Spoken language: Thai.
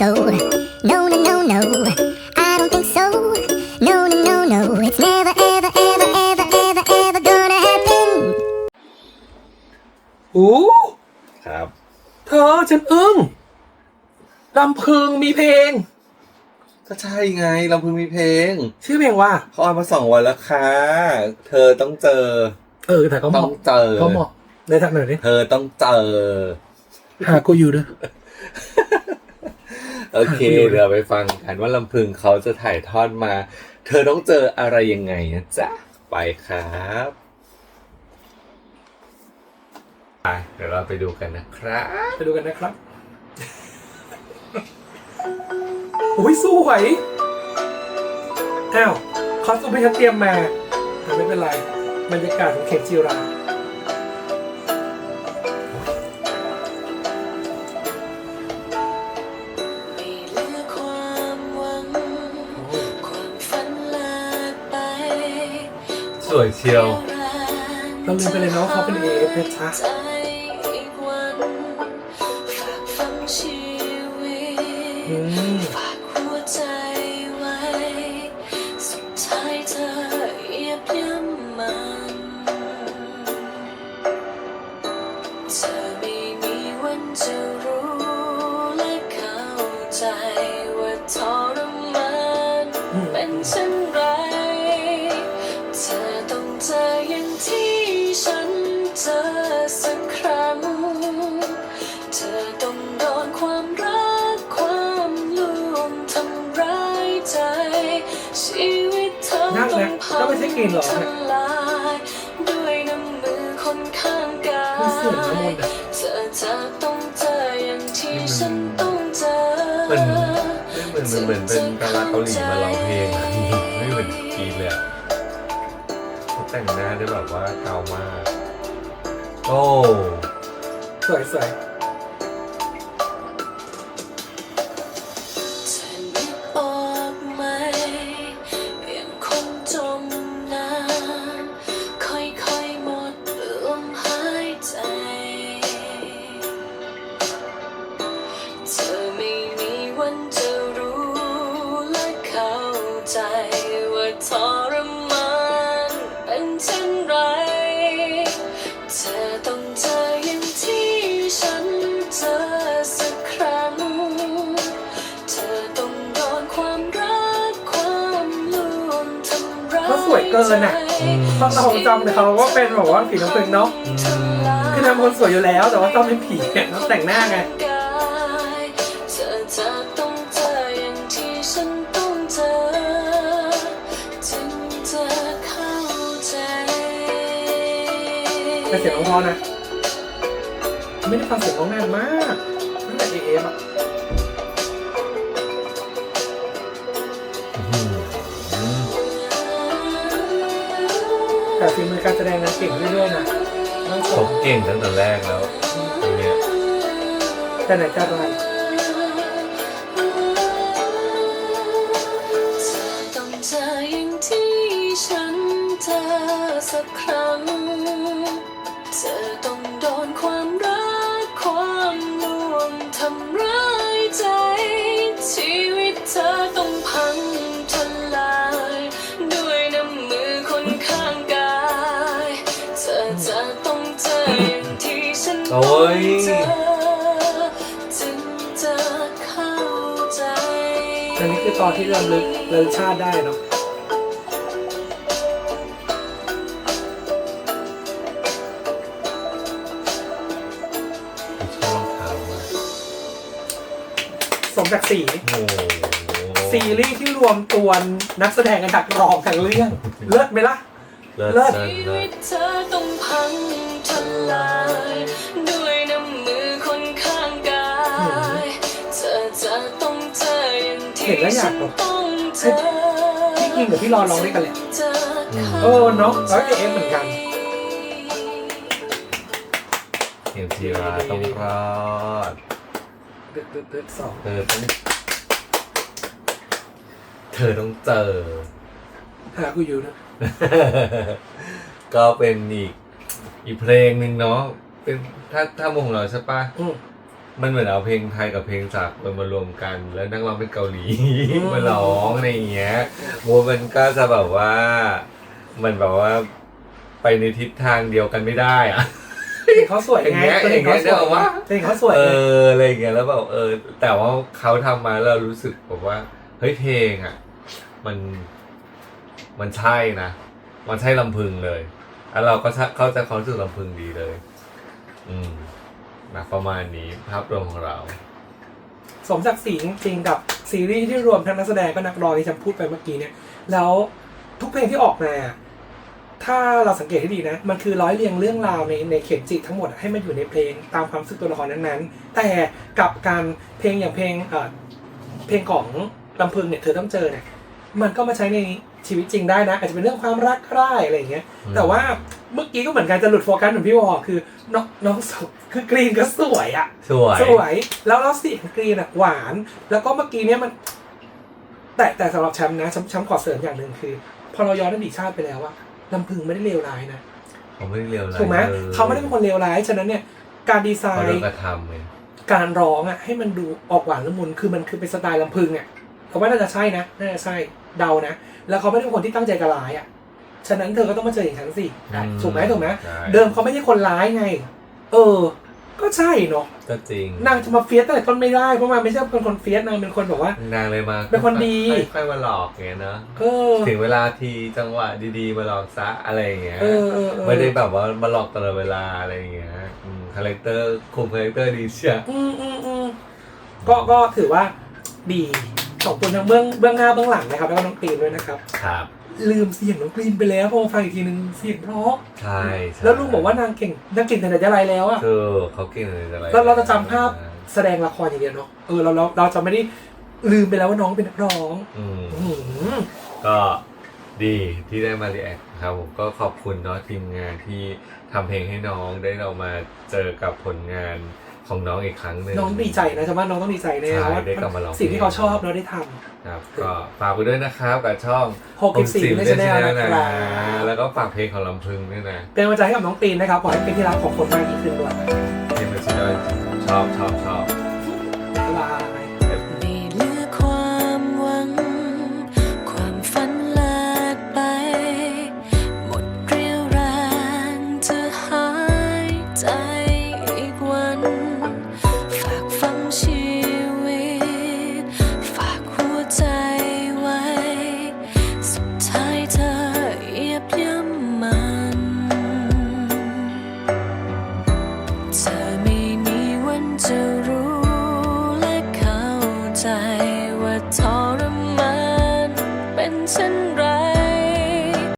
so. No, no, no, no. I don't think so. No, no, no, no. It's never, ever, ever, ever, ever, ever gonna happen. อู้ครับ เธอฉันอึ้งลำพึงมีเพลง ก็ใช่ไงเราเพิ่งมีเพลงชื่อเพลงว่า เขาเอามาสองวันแล้วค่ะเธอต้องเจอ เออแต่ก็เหต้อมาะงเจอ ก็เหมาะในทางไหนดิเธอต้องเจอ หากูอยู่ด้วย โอเคอะคุณดูเดี๋ยวไปฟังกันว่าลำพึงเขาจะถ่ายทอดมา เธอต้องเจออะไรยังไงนะจ๊ะ ไปครับไปเดี๋ยวเราไปดูกันนะครับ ไปดูกันนะครับโอ้ยสวยอ้าวคอสตูมที่ฉันเตรียมมาแต่ไม่เป็นไร บรรยากาศของเข็มจิรา วยเชียว เราลืมไปเลยเนาะเขาเป็นเอฟนะจ๊ะใจอีกวันฝากฝังชีวิอืตมฝากหัวใจไว้สุดท้ายเธอเหยียบย่ นั่งต้อนะงพัแล้วไม่ใช่กลิ่นหรอทลายด้วยน้ำมือคนข้างกาคือเสียงน้ำมยนต์อะเธอจะต้องเจออย่างที่ฉันต้องเจอมันไม่เหมือนมันเหมือนเป็นดาราเกาหลีมาร้องเพลงไม่เหมือนกรีนเลยอะเขาแต่งหน้าได้แบบว่าเกามาก โอ้ สวยส ก็สวยเกินอะอืมตอนเราจำเขาว่าเป็นแบบว่าผีน้ำผึ้งเนาะคือนางเป็นคนสวยอยู่แล้ว แต่ว่าต้องเป็นผีเนี่ยต้องแต่งหน้าไงเธอจะต้องเจออย่างที่ฉันต้องเจอจึงจะเข้าใจแต่เสียงน้องพอนะ ไม่ได้ฟังเสียงน้องนานมากตั้งแต่เอฟอะ แต่ฝีมือการแสดงนางเก่งเรื่อยๆนะต้องชเขามเก่งตั้งแต่แรกแล้วตรงเนี้ยแต่ไหนจะไรเธอต้องเจออย่างที่ฉันเจอสักครั้ง เธอต้องโดนความรักความลวงทำร้ายใจ ชีวิตเธอต้องพัง โอ้ยเจอจึงจะเข้าใจอันนี้คือตอนที่เราลึกเลิกชาติได้เนาะชอบรองเท้ามากสมจากสีโอ้โหซีรีส์ที่รวมตัวนักแสดงกันดักรองทั้งเรื่อง เลิศไหมล่ะ เลิศเลิศเลิศชีเลิวิศตเธอต้องพังทลายด้วยน้ำมือคนข้างกายเธอจะต้องเจออย่างเห็ที่นแล้วอยาฉักนแบบต้องเจอพี่กิงกับพี่รอนร้องด้วยกันแหละจะข้าเออเนาะแล้วเอฟเหมือนกันเข็มจีราต้องรอดตึ๊ดตึ๊ดตึ๊ดสองเธอต้องเธอต้องเจอ หากูอยู่นะ ก็เป็นอีกอีกเพลงหนึ่งเนาะเป็นถ้าถ้ามุมของเราใช่ปะอืม มันเหมือนเอาเพลงไทยกับเพลงสากลมารวมกัน แล้วนักร้องเป็นเกาหลี อืม มาร้องอะไรอย่างเงี้ยมูดมันก็จะแบบว่า มันแบบว่าไปในทิศทางเดียวกันไม่ได้อะเห็นเขาสวยไงอย่างเงี้ยเห็นเขาสวยอย่างเงี้ยเนี่ยว่าเห็นเขาสวยเอไงออะไรอย่างเงี้ยแล้วแบบเออ แต่ว่าเขาทำมาแล้วเรารู้สึกแบบว่า เฮ้ยเพลงอะ มัน มันใช่นะ มันใช่ลำพึงเลย แล้วเราก็เข้าใจความรู้สึกลำพึงดีเลย อืมนะประมาณนี้ภาพรวมของเรา สมศักดิ์ศรีจริงๆกับซีรีส์ที่รวมทั้งนักแสดงก็นักร้องที่ฉันพูดไปเมื่อกี้เนี่ย แล้วทุกเพลงที่ออกมา ถ้าเราสังเกตให้ดีนะ มันคือร้อยเรียงเรื่องราวในในเข็มจิตทั้งหมดให้มันอยู่ในเพลงตามความรู้สึกตัวละครนั้นๆ แต่กับการเพลงอย่างเพลงเอ่อเพลงของลำพึงเนี่ยเธอต้องเจอเนี่ย มันก็มาใช้ในชีวิตจริงได้นะ อาจจะเป็นเรื่องความรักก็ได้อะไรอย่างเงี้ยอืมแต่ว่าเมื่อกี้ก็เหมือนกันจะหลุดโฟกัสเหมือนพี่วอคือน้องน้องสาวคือกรีนก็สวยอะสวยสวยแล้วแล้วเสียงกรีนอะหวาน แล้วก็เมื่อกี้เนี้ยมัน แต่แต่สำหรับแชมป์นะแชมป์แชมป์ขอเสริมอย่างหนึ่งคือ พอเราย้อนอดีตชาติไปแล้วอะลำพึงไม่ได้เลวร้ายนะเขาไม่ได้เร็วร้ายถูกไหมลยเขาไม่ได้เป็นคนเลวร้ายฉะนั้นเนี่ย การดีไซเขาโดนน์กระทำไงการร้องอะให้มันดูออกหวานละมุนคือมันคือเป็นสไตล์ลำพึงอะ เขาว่าน่าจะใช่นะน่าจะใช่เดานะ แล้วเขาไม่ได้เป็นคนที่ตั้งใจกระร้ายอะฉะนั้นเธอก็ต้องมาเจออย่างฉันสิอืม ถูกไหมถูกไหมใช่เดิมเขาไม่ใช่คนร้ายไง เออ ก็ใช่เนาะก็จริงนางจะมาเฟียสตั้งแต่ต้นไม่ได้เพราะมันไม่ใช่เป็นคนเฟียสนางเป็นคนแบบว่า นางเลยมาเป็นคนดี ค่อยๆมาหลอกไงเนอะเออถึงเวลาทีจังหวะดีๆมาหลอกซะอะไรอย่างเงี้ย เออเออเออไม่ได้แบบว่ามาหลอกตลอดเวลาอะไรอย่างเงี้ยอืมคาแรคเตอร์คุมคาแรคเตอร์ดีเชียอืมอืมอืมก็ก็ถือว่าดี ขอบคุณทั้งเบื้องเบื้องหน้าเบื้องหลังนะครับแล้วก็น้องกรีนด้วยนะครับ ครับ ลืลืมเสียงน้องกรีนไปแล้วพอมาฟังอีกทีนึงเสียงเพราะใช่ใช่แล้วลุงบอกว่านางเก่งนางเก่งแต่ไหนแต่ไรแล้วอะเออเขาเก่งอะไรอะไร เราเราจะจำภาพแสดงละครอย่างเดียวเนาะเออเราเราเราจะไม่ได้ลืมไปแล้วว่าน้องเป็นนักร้องอืม อื้อหือก็ดีที่ได้มารีแอคครับผมก็ขอบคุณเนาะทีมงานที่ทำเพลงให้น้องได้เรามาเจอกับผลงาน ของน้องอีกครั้งหนึ่ง น้องดีใจนะฉันว่าน้องต้องดีใจแน่ใช่ว่าได้กลับมาร้องสิ่งที่เขาชอบเราได้ทำครับก็ฝากไปด้วยนะครับกับช่องหกสิบสี่64ในชแนล Channel นะครับแล้วก็ฝากเพลงของลำพึงด้วยนะเป็นกำลังใจให้กับน้องตีนนะครับขอให้เป็นที่รักของคนมากยิ่งขึ้นด้วย เพลงมันสุดยอดชอบชอบชอบบ๊